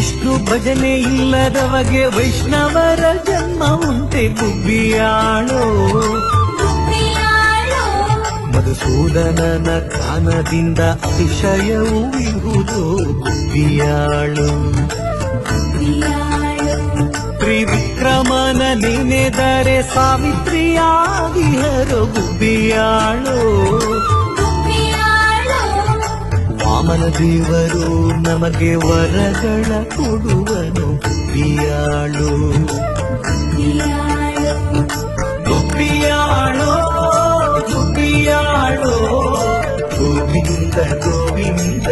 ಭಜನೆ ಇಲ್ಲದವಗೆ ವೈಷ್ಣವರ ಜನ್ಮ ಉಂಟೆ ಗುಬ್ಬಿಯಾಳೋ ಮಧುಸೂದನನ ಕಾನದಿಂದ ಅತಿಶಯವು ಇರುವುದು ಗುಬ್ಬಿಯಾಳು ತ್ರಿವಿಕ್ರಮನ ನೆನೆದರೆ ಸಾವಿತ್ರಿಯಾಗಿ ಹರ ಗುಬ್ಬಿಯಾಳು ವಾಮನ ದೇವರು ನಮಗೆ ವರಗಳ ಕೊಡುವನು. ಗುಬ್ಬಿಯಾಳು ಗುಬ್ಬಿಯಾಳು ಗುಬ್ಬಿಯಾಳೋ ಗೋವಿಂದ ಗೋವಿಂದ